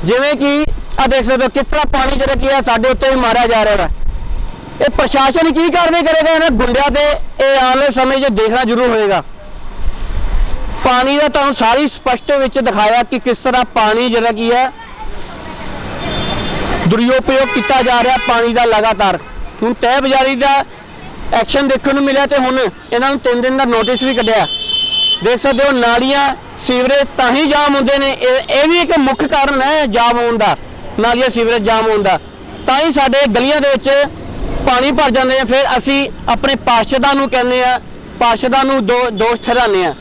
S1: ਜਿਵੇਂ ਕਿ ਆ ਦੇਖ ਸਕਦੇ ਹੋ, ਕਿਸ ਤਰ੍ਹਾਂ ਪਾਣੀ ਜਿਹੜਾ ਕੀ ਹੈ, ਸਾਡੇ ਉੱਤੇ ਵੀ ਮਾਰਿਆ ਜਾ ਰਿਹਾ ਹੈ ਇਹ ਪ੍ਰਸ਼ਾਸਨ ਕੀ ਕਾਰਵਾਈ ਕਰੇਗਾ? ਇਹਨਾਂ ਗੁੰਡਿਆਂ ਤੇ ਇਹ ਆਉਣ ਵਾਲੇ ਸਮੇਂ 'ਚ ਦੇਖਣਾ ਜ਼ਰੂਰ ਹੋਏਗਾ। ਪਾਣੀ ਦਾ ਤੁਹਾਨੂੰ ਸਾਰੀ ਸਪਸ਼ਟ ਵਿੱਚ ਦਿਖਾਇਆ ਕਿ ਕਿਸ ਤਰ੍ਹਾਂ ਪਾਣੀ ਜਿਹੜਾ ਕੀ ਹੈ, ਦੁਰਉਪਯੋਗ ਕੀਤਾ ਜਾ ਰਿਹਾ, ਪਾਣੀ ਦਾ ਲਗਾਤਾਰ। ਹੁਣ ਤਹਿ ਬਜ਼ਾਰੀ ਦਾ ਐਕਸ਼ਨ ਦੇਖਣ ਨੂੰ ਮਿਲਿਆ ਤੇ ਹੁਣ ਇਹਨਾਂ ਨੂੰ 3 ਦਿਨ ਦਾ ਨੋਟਿਸ ਵੀ ਕੱਢਿਆ। ਦੇਖ ਸਕਦੇ ਹੋ ਨਾਲੀਆਂ, ਸੀਵਰੇਜ ਤਾਂ ਹੀ ਜਾਮ ਹੁੰਦੇ ਨੇ। ਇਹ ਇਹ ਵੀ ਇੱਕ ਮੁੱਖ ਕਾਰਨ ਹੈ ਜਾਮ ਹੋਣ ਦਾ। ਨਾਲੀਆਂ, ਸੀਵਰੇਜ ਜਾਮ ਹੋਣ ਦਾ। ਤਾਂ ਹੀ ਸਾਡੇ ਗਲੀਆਂ ਦੇ ਵਿੱਚ ਪਾਣੀ ਭਰ ਜਾਂਦੇ ਆ। ਫਿਰ ਅਸੀਂ ਆਪਣੇ ਪਾਸ਼ਦਾਂ ਨੂੰ ਕਹਿੰਦੇ ਆ ਪਾਸ਼ਦਾਂ ਨੂੰ ਦੋ, ਦੋਸ਼ ਠਹਿਰਾਉਂਦੇ ਆ।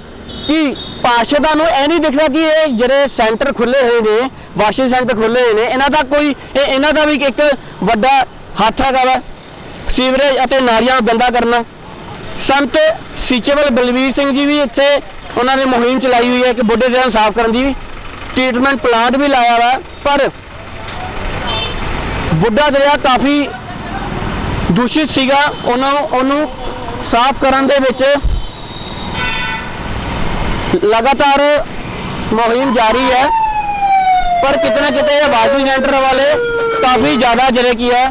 S1: ਕਿ ਪਾਸ਼ਦਾਂ ਨੂੰ ਇਹ ਨਹੀਂ ਦਿਖਦਾ ਕਿ ਇਹ ਜਿਹੜੇ ਸੈਂਟਰ ਖੁੱਲੇ ਹੋਏ ਨੇ, ਵਾਸ਼ਿੰਗ ਸੈਂਟਰ ਖੁੱਲੇ ਹੋਏ ਨੇ, ਇਹਨਾਂ ਦਾ ਕੋਈ, ਇਹ- ਇਹਨਾਂ ਦਾ ਵੀ ਇੱਕ ਵੱਡਾ ਹੱਥ ਹੈਗਾ ਵਾ। ਸੀਵਰੇਜ ਅਤੇ ਨਾਲੀਆਂ ਨੂੰ ਗੰਦਾ ਕਰਨਾ। ਸੰਤ ਸੀਚੇਵਲ ਬਲਵੀਰ ਸਿੰਘ ਜੀ ਵੀ ਇੱਥੇ ਉਹਨਾਂ ਨੇ ਮੁਹਿੰਮ ਚਲਾਈ ਹੋਈ ਹੈ ਕਿ ਬੁੱਢੇ ਦਰਿਆ ਨੂੰ ਸਾਫ਼ ਕਰਨ ਦੀ ਟ੍ਰੀਟਮੈਂਟ ਪਲਾਂਟ ਵੀ ਲਾਇਆ ਵਾ, ਪਰ ਬੁੱਢਾ ਦਰਿਆ ਕਾਫੀ ਦੂਸ਼ਿਤ ਸੀਗਾ। ਉਹਨਾਂ ਉਹਨੂੰ ਸਾਫ਼ ਕਰਨ ਦੇ ਵਿੱਚ ਲਗਾਤਾਰ ਮੁਹਿੰਮ ਜਾਰੀ ਹੈ। ਪਰ ਕਿਤੇ ਨਾ ਕਿਤੇ ਇਹ ਵਾਸ਼ਿੰਗ ਸੈਂਟਰ ਵਾਲੇ ਕਾਫੀ ਜ਼ਿਆਦਾ ਜਿਹੜੇ ਕੀ ਹੈ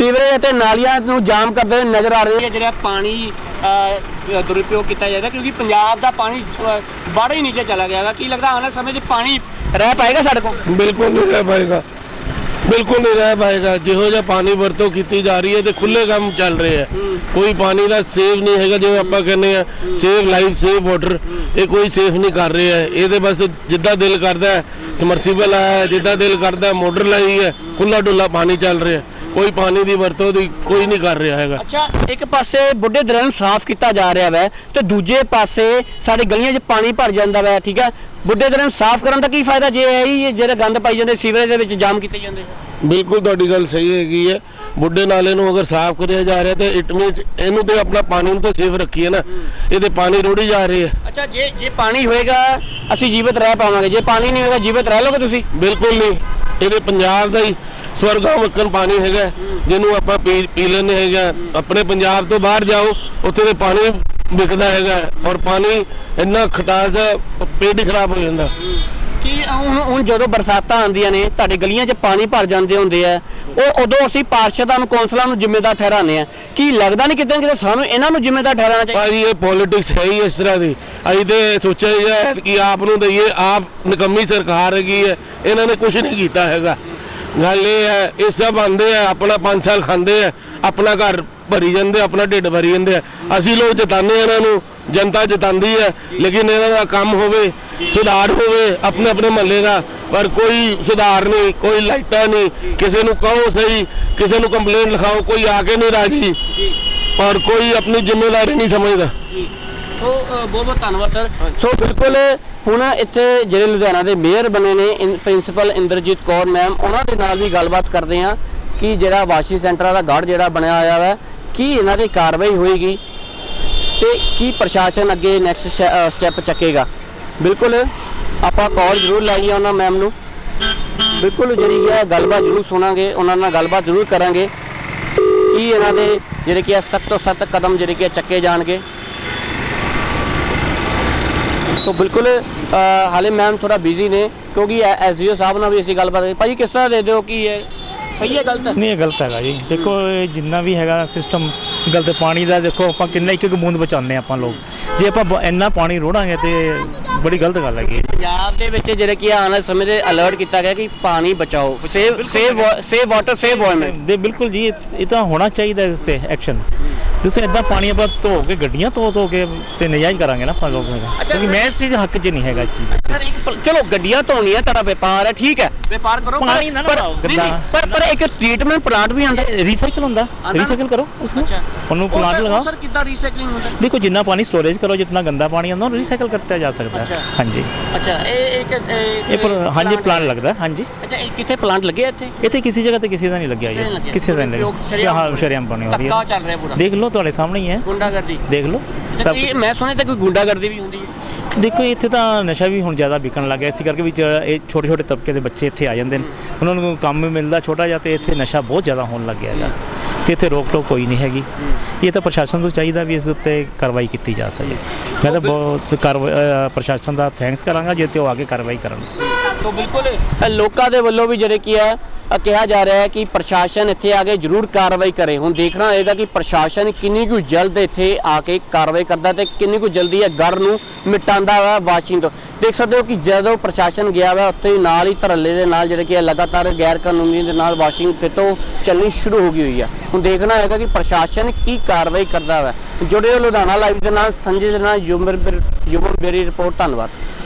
S1: ਸੀਵਰੇਜ ਅਤੇ ਨਾਲੀਆਂ ਨੂੰ ਜਾਮ ਕਰਦੇ ਹੋਏ ਨਜ਼ਰ ਆ ਰਹੇ ਨੇ। ਜਿਹੜਾ ਪਾਣੀ ਅ, ਦੁਰਉਪਯੋਗ ਕੀਤਾ ਜਾਂਦਾ ਕਿਉਂਕਿ ਪੰਜਾਬ ਦਾ ਪਾਣੀ ਅ, ਬਾੜਾ ਹੀ ਨੀਚੇ ਚਲਾ ਗਿਆ ਵਾ। ਕੀ ਲੱਗਦਾ ਆਉਣ ਵਾਲੇ ਸਮੇਂ 'ਚ ਪਾਣੀ ਰਹਿ ਪਾਏਗਾ ਸਾਡੇ ਕੋਲ?
S2: ਬਿਲਕੁਲ ਨਹੀਂ ਰਹਿ ਪਾਏਗਾ। ਬਿਲਕੁਲ ਨਹੀਂ ਰਹਿ ਪਾਏਗਾ। ਜਿਹੋ ਜਿਹਾ ਪਾਣੀ ਵਰਤੋਂ ਕੀਤੀ ਜਾ ਰਹੀ ਹੈ ਤੇ ਖੁੱਲੇ ਕੰਮ ਚੱਲ ਰਹੇ ਹੈ। ਕੋਈ ਪਾਣੀ ਦਾ ਸੇਵ ਨਹੀਂ ਹੈਗਾ ਜਿਵੇਂ ਆਪਾਂ ਕਹਿੰਦੇ ਆ ਸੇਵ ਲਾਈਫ ਸੇਵ ਵਾਟਰ ਇਹ ਕੋਈ ਸੇਫ ਨਹੀਂ ਕਰ ਰਹੇ ਹੈ। ਇਹਦੇ ਬਸ ਜਿੱਦਾਂ ਦਿਲ ਕਰਦਾ ਹੈ ਸਮਰਸੀਬਲ ਹੈ ਜਿੱਦਾਂ ਦਿਲ ਕਰਦਾ ਮੋਟਰ ਲਾਈ ਹੈ ਖੁੱਲਾ ਡੁੱਲਾ ਪਾਣੀ ਚੱਲ ਰਿਹਾ ਕੋਈ ਪਾਣੀ ਦੀ ਵਰਤੋਂ ਦੀ ਕੋਈ ਨਹੀਂ ਕਰ ਰਿਹਾ ਹੈਗਾ।
S1: ਅੱਛਾ ਇੱਕ ਪਾਸੇ ਬੁੱਢੇ ਦਰਿਆ ਨੂੰ ਸਾਫ਼ ਕੀਤਾ ਜਾ ਰਿਹਾ ਵੈ ਤੇ ਦੂਜੇ ਪਾਸੇ ਸਾਡੇ ਗਲੀਆਂ 'ਚ ਪਾਣੀ ਭਰ ਜਾਂਦਾ ਵੈ ਠੀਕ ਹੈ ਬੁੱਢੇ ਦਰਿਆ ਨੂੰ ਸਾਫ਼ ਕਰਨ ਦਾ ਕੀ ਫਾਇਦਾ ਜੇ ਹੈ ਹੀ ਜਿਹੜਾ ਗੰਦ ਪਾਈ ਜਾਂਦੇ ਸੀਵਰੇਜ ਦੇ ਵਿੱਚ ਜਾਮ ਕੀਤੇ ਜਾਂਦੇ?
S2: ਬਿਲਕੁਲ ਤੁਹਾਡੀ ਗੱਲ ਸਹੀ ਹੈਗੀ ਹੈ। ਬੁੱਢੇ ਨਾਲੇ ਨੂੰ ਅਗਰ ਸਾਫ਼ ਕਰਿਆ ਜਾ ਰਿਹਾ ਤੇ ਇਟ ਮੀਨਸ ਇਹਨੂੰ ਤੇ ਆਪਣਾ ਪਾਣੀ ਨੂੰ ਤਾਂ ਸੇਫ ਰੱਖੀਏ ਨਾ। ਇਹਦੇ ਪਾਣੀ ਰੋੜੀ ਜਾ ਰਹੇ ਹੈ।
S1: ਅੱਛਾ ਜੇ ਜੇ ਪਾਣੀ ਹੋਏਗਾ ਅਸੀਂ ਜੀਵਤ ਰਹਿ ਪਾਵਾਂਗੇ। ਜੇ ਪਾਣੀ ਨਹੀਂ ਹੋਏਗਾ ਜੀਵਤ ਰਹਿ ਲੋਗੇ ਤੁਸੀਂ?
S2: ਬਿਲਕੁਲ ਨਹੀਂ। ਇਹਦੇ ਪੰਜਾਬ ਦਾ ਹੀ ਸਵਰਗਾਂ ਵਕਨ ਪਾਣੀ ਹੈਗਾ ਜਿਹਨੂੰ ਆਪਾਂ ਪੀ ਪੀ ਲੈਂਦੇ ਹੈਗਾ ਆਪਣੇ ਪੰਜਾਬ ਤੋਂ ਬਾਹਰ ਜਾਓ ਉੱਥੇ ਦੇ ਪਾਣੀ ਵਿਕਦਾ ਹੈਗਾ ਔਰ ਪਾਣੀ ਇੰਨਾ ਖਟਾਸ ਹੈ, ਪੇਟ ਖਰਾਬ ਹੋ ਜਾਂਦਾ।
S1: ਕਿ ਹੁਣ ਹੁਣ ਜਦੋਂ ਬਰਸਾਤਾਂ ਆਉਂਦੀਆਂ ਨੇ ਤੁਹਾਡੇ ਗਲੀਆਂ 'ਚ ਪਾਣੀ ਭਰ ਜਾਂਦੇ ਹੁੰਦੇ ਆ ਉਹ ਉਦੋਂ ਅਸੀਂ ਪਾਰਸ਼ਦਾਂ ਨੂੰ ਕੌਂਸਲਰਾਂ ਨੂੰ ਜ਼ਿੰਮੇਦਾਰ ਠਹਿਰਾਉਂਦੇ ਆ। ਕੀ ਲੱਗਦਾ ਨਹੀਂ ਕਿਤੇ ਕਿਤੇ ਸਾਨੂੰ ਇਹਨਾਂ ਨੂੰ ਜ਼ਿੰਮੇਦਾਰ ਠਹਿਰਾਉਣਾ ਚਾਹੀਦਾ?
S2: ਭਾਜੀ ਇਹ ਪੋਲਿਟਿਕਸ ਹੈ ਹੀ ਇਸ ਤਰ੍ਹਾਂ ਦੀ। ਅਸੀਂ ਤੇ ਸੋਚਿਆ ਹੀ ਹੈ ਕਿ ਆਪ ਨੂੰ ਦਈਏ ਆਪ ਨਿਕੰਮੀ ਸਰਕਾਰ ਹੈਗੀ ਹੈ ਇਹਨਾਂ ਨੇ ਕੁਝ ਨਹੀਂ ਕੀਤਾ ਹੈਗਾ। ਗੱਲ ਇਹ ਹੈ ਇਹ ਸਭ ਆਂਦੇ ਆ, ਆਪਣਾ 5 ਸਾਲ ਖਾਂਦੇ ਆ, ਆਪਣਾ ਘਰ ਭਰੀ ਜਾਂਦੇ ਆਪਣਾ ਢਿੱਡ ਭਰੀ ਜਾਂਦੇ ਆ। ਅਸੀਂ ਲੋਕ ਜਤਾਉਂਦੇ ਆ ਇਹਨਾਂ ਨੂੰ, ਜਨਤਾ ਜਤਾਉਂਦੀ ਹੈ ਲੇਕਿਨ ਇਹਨਾਂ ਦਾ ਕੰਮ ਹੋਵੇ, ਸੁਧਾਰ ਹੋਵੇ, ਆਪਣੇ ਆਪਣੇ ਮਹੱਲੇ ਦਾ, ਪਰ ਕੋਈ ਸੁਧਾਰ ਨਹੀਂ, ਕੋਈ ਲਾਈਟਾਂ ਨਹੀਂ, ਕਿਸੇ ਨੂੰ ਕਹੋ ਸਹੀ, ਕਿਸੇ ਨੂੰ ਕੰਪਲੇਂਟ ਲਿਖਾਓ, ਕੋਈ ਆ ਕੇ ਨਹੀਂ ਰਾਜੀ ਔਰ ਕੋਈ ਆਪਣੀ ਜ਼ਿੰਮੇਵਾਰੀ ਨਹੀਂ ਸਮਝਦਾ।
S1: ਜੀ। ਸੋ ਬਹੁਤ ਬਹੁਤ ਧੰਨਵਾਦ ਸਰ। ਸੋ ਬਿਲਕੁਲ ਹੁਣ ਇੱਥੇ ਜਿਹੜੇ ਲੁਧਿਆਣਾ ਦੇ ਮੇਅਰ ਬਣੇ ਨੇ ਪ੍ਰਿੰਸੀਪਲ ਇੰਦਰਜੀਤ ਕੌਰ ਮੈਮ ਉਹਨਾਂ ਦੇ ਨਾਲ ਵੀ ਗੱਲਬਾਤ ਕਰਦੇ ਆ ਕਿ ਜਿਹੜਾ ਵਾਸ਼ਿੰਗ ਸੈਂਟਰਾਂ ਦਾ ਗੜ ਜਿਹੜਾ ਬਣਿਆ ਹੋਇਆ ਵਾ ਕੀ ਇਹਨਾਂ ਦੀ ਕਾਰਵਾਈ ਹੋਏਗੀ ਤੇ ਕੀ ਪ੍ਰਸ਼ਾਸਨ ਅੱਗੇ ਨੈਕਸਟ ਸਟੈਪ ਚੱਕੇਗਾ। ਬਿਲਕੁਲ ਆਪਾਂ ਕਾਲ ਜ਼ਰੂਰ ਲਾਈਏ ਉਹਨਾਂ ਮੈਮ ਨੂੰ। ਬਿਲਕੁਲ ਜਿਹੜੀ ਹੈ ਗੱਲਬਾਤ ਜ਼ਰੂਰ ਸੁਣਾਂਗੇ ਉਹਨਾਂ ਨਾਲ ਗੱਲਬਾਤ ਜ਼ਰੂਰ ਕਰਾਂਗੇ ਕੀ ਇਹਨਾਂ ਦੇ ਜਿਹੜੇ ਕਿ ਸਖਤ ਤੋਂ ਸਖਤ ਕਦਮ ਜਿਹੜੇ ਕਿ ਚੱਕੇ ਜਾਣਗੇ। ਸੋ ਬਿਲਕੁਲ ਹਾਲੇ ਮੈਮ ਥੋੜਾ ਬਿਜ਼ੀ ਨੇ, ਕਿਉਂਕਿ ਐਸਜੀਓ ਸਾਹਿਬ ਨਾਲ ਵੀ ਅਸੀਂ ਗੱਲਬਾਤ ਕੀਤੀ ਭਾਜੀ, ਕਿਸ ਤਰ੍ਹਾਂ ਦੇ ਦਿਓ ਕਿ ਇਹ ਸਹੀ ਹੈ, ਗਲਤ ਹੈ?
S6: ਨਹੀਂ, ਇਹ ਗਲਤ ਹੈਗਾ ਜੀ। ਦੇਖੋ, ਇਹ ਜਿੰਨਾ ਵੀ ਹੈਗਾ ਸਿਸਟਮ ਗਲਤ, ਪਾਣੀ ਦਾ ਦੇਖੋ ਆਪਾਂ ਕਿੰਨਾ ਇੱਕ ਇੱਕ ਬੂੰਦ ਬਚਾਉਂਦੇ ਹਾਂ ਆਪਾਂ ਲੋਕ। ਜੇ ਆਪਾਂ ਬ- ਇੰਨਾ ਪਾਣੀ ਰੋੜਾਂਗੇ ਤੇ ਬੜੀ ਗਲਤ ਗੱਲ ਹੈਗੀ ਹੈ।
S1: ਪੰਜਾਬ ਦੇ ਵਿੱਚ ਜਿਹੜੇ ਕਿ ਆਉਣ ਵਾਲੇ ਸਮੇਂ ਦੇ ਅਲਰਟ ਕੀਤਾ ਗਿਆ ਕਿ ਪਾਣੀ ਬਚਾਓ। Save save save water save environment
S6: ਦੇ ਬਿਲਕੁਲ ਜੀ ਇਹ ਇਹ ਤਾਂ ਹੋਣਾ ਚਾਹੀਦਾ ਇਸ ਤੇ ਐਕਸ਼ਨ ਤੁਸੀਂ ਇਦਾਂ ਪਾਣੀ ਆਪਾਂ ਧੋ ਕੇ ਗੱਡੀਆਂ ਧੋ ਧੋ ਕੇ ਤੇ ਨਜਾਇਜ਼ ਕਰਾਂਗੇ ਨਾ ਆਪਾਂ ਲੋਕ ਕਿਉਂਕਿ ਮੈਂ ਇਸ ਚੀਜ਼ ਹੱਕ 'ਚ ਨਹੀਂ ਹੈਗਾ ਇਸ ਚੀਜ਼ ਦਾ।
S1: ਸਰ ਇੱਕ ਪਲ- ਚਲੋ ਗੱਡੀਆਂ ਧੋਣੀਆਂ ਤੁਹਾਡਾ ਵਪਾਰ ਹੈ ਠੀਕ ਹੈ। ਵਪਾਰ ਕਰੋ
S6: ਪਾਣੀ ਨਾ
S1: ਪਰ
S6: ਲਾਓ,
S1: ਨਹੀਂ। ਪਰ ਪਰ ਇੱਕ ਟ੍ਰੀਟਮੈਂਟ ਪਲਾਂਟ ਵੀ ਆਂਦਾ
S6: ਰੀਸਾਈਕਲ ਹੁੰਦਾ।
S1: ਨਾ?
S6: ਰੀਸਾਈਕਲ ਕਰੋ ਉਸ ਨੂੰ
S1: ਅੱਛਾ।
S6: ਉਹਨੂੰ
S1: ਉਹ
S6: ਪਲਾਂਟ
S1: ਉਹ
S6: ਲਗਾਓ।
S1: ਸਰ ਕਿੱਦਾਂ ਰੀਸਾਈਕਲਿੰਗ ਹੁੰਦਾ?
S6: ਦੇਖੋ ਜਿੰਨਾ ਪਾਣੀ ਸਟੋਰੇਜ ਕਰੋ ਜਿੰਨਾ ਗੰਦਾ ਪਾਣੀ ਆਉਂਦਾ ਉਹਨੂੰ ਰੀਸਾਈਕਲ ਕਰਤਾ ਜਾ ਸਕਦਾ।
S1: ਅੱਛਾ।
S6: ਹੈ ਹਾਂਜੀ।
S1: ਅੱਛਾ ਇਹ ਇੱਕ
S6: ਇਹ ਪਰ ਹਾਂਜੀ ਪਲਾਂਟ ਲੱਗਦਾ ਹਾਂਜੀ।
S1: ਅੱਛਾ ਇਹ ਕਿੱਥੇ ਪਲਾਂਟ ਲੱਗੇ ਆ ਇੱਥੇ?
S6: ਇੱਥੇ ਕਿਸੇ ਜਗ੍ਹਾ ਤੇ ਕਿਸੇ ਦਾ ਨਹੀਂ ਲੱਗਿਆ
S1: ਕਿਸੇ ਨੇ
S6: ਜੀ।
S1: ਲੱਗਿਆ।
S6: ਕਿਸੇ ਦਾ ਨਹੀਂ
S1: ਲੋਕ
S6: ਲੱਗਿਆ।
S1: ਸ਼ਰੇਆਮ
S6: ਹਾਂ ਸ਼ਰਿਆਮ ਬਣੀ ਹੋ। ਰਹੀ
S1: ਧੱਕਾ
S6: ਹੈ
S1: ਚੱਲ ਰਿਹਾ ਪੂਰਾ।
S6: ਦੇਖ ਲਓ ਤੁਹਾਡੇ ਸਾਹਮਣੇ ਹੀ ਹੈ।
S1: ਗੁੰਡਾਗਰਦੀ।
S6: ਦੇਖ ਲਓ
S1: ਤੇ
S6: ਸਭ
S1: ਕੋਈ ਮੈਂ ਸੁਣਿਆ ਤੇ ਕੋਈ ਗੁੰਡਾਗਰਦੀ ਵੀ ਹੁੰਦੀ ਹੈ।
S6: ਦੇਖੋ ਇੱਥੇ ਤਾਂ ਨਸ਼ਾ ਵੀ ਹੁਣ ਜ਼ਿਆਦਾ ਵਿਕਣ ਲੱਗ ਗਿਆ। ਇਸੇ ਕਰਕੇ ਵੀ ਇਹ ਛੋਟੇ ਛੋਟੇ ਤਬਕੇ ਦੇ ਬੱਚੇ ਇੱਥੇ ਆ ਜਾਂਦੇ ਨੇ। ਉਹਨਾਂ ਨੂੰ ਕੰਮ ਵੀ ਮਿਲਦਾ ਛੋਟਾ ਜਿਹਾ ਤੇ ਇੱਥੇ ਨਸ਼ਾ ਬਹੁਤ ਜ਼ਿਆਦਾ ਹੋਣ ਲੱਗ ਗਿਆ ਹੈਗਾ। ਇੱਥੇ ਰੋਕ ਟੋਕ ਕੋਈ ਨਹੀਂ ਹੈਗੀ। ਇਹ ਤਾਂ ਪ੍ਰਸ਼ਾਸਨ ਤੋਂ ਚਾਹੀਦਾ ਵੀ ਇਸ ਦੇ ਉੱਤੇ ਕਾਰਵਾਈ ਕੀਤੀ ਜਾ ਸਕੇ। ਮੈਂ ਤਾਂ ਬਹੁਤ ਪ੍ਰਸ਼ਾਸਨ ਦਾ ਥੈਂਕਸ ਕਰਾਂਗਾ ਜੇ ਤੇ ਉਹ ਆਗੇ ਕਾਰਵਾਈ ਕਰਨ।
S1: ਸੋ ਬਿਲਕੁਲ ਲੋਕਾਂ ਦੇ ਵੱਲੋਂ ਵੀ ਜਿਹੜੇ ਕੀ ਹੈ ਕਿਹਾ ਜਾ ਰਿਹਾ ਹੈ ਕਿ ਪ੍ਰਸ਼ਾਸਨ ਇੱਥੇ ਆ ਕੇ ਜ਼ਰੂਰ ਕਾਰਵਾਈ ਕਰੇ। ਹੁਣ ਦੇਖਣਾ ਹੋਏਗਾ ਕਿ ਪ੍ਰਸ਼ਾਸਨ ਕਿੰਨੀ ਕੁ ਜਲਦ ਇੱਥੇ ਆ ਕੇ ਕਾਰਵਾਈ ਕਰਦਾ ਤੇ ਕਿੰਨੀ ਕੁ ਜਲਦੀ ਇਹ ਗੜ ਨੂੰ ਮਿਟਾਉਂਦਾ ਵਾ ਵਾਸ਼ਿੰਗ ਤੋਂ ਦੇਖ ਸਕਦੇ ਹੋ ਕਿ ਜਦੋਂ ਪ੍ਰਸ਼ਾਸਨ ਗਿਆ ਵਾ, ਉੱਥੇ ਹੀ ਨਾਲ ਹੀ ਧਰਲੇ ਦੇ ਨਾਲ ਜਿਹੜੇ ਕਿ ਲਗਾਤਾਰ ਗੈਰ ਕਾਨੂੰਨੀ ਦੇ ਨਾਲ ਵਾਸ਼ਿੰਗ ਫਿਰ ਤੋਂ ਚੱਲਣੀ ਸ਼ੁਰੂ ਹੋ ਗਈ ਹੋਈ ਹੈ ਹੁਣ ਦੇਖਣਾ ਹੋਏਗਾ ਕਿ ਪ੍ਰਸ਼ਾਸਨ ਕੀ ਕਾਰਵਾਈ ਕਰਦਾ ਵਾ। ਜੁੜੇ ਲੁਧਿਆਣਾ ਲਾਈਵ ਦੇ ਨਾਲ, ਸੰਜੇ ਦੇ ਨਾਲ ਯੁਮਰ ਯੂਮਰ ਬੇਰੀ ਰਿਪੋਰਟ। ਧੰਨਵਾਦ।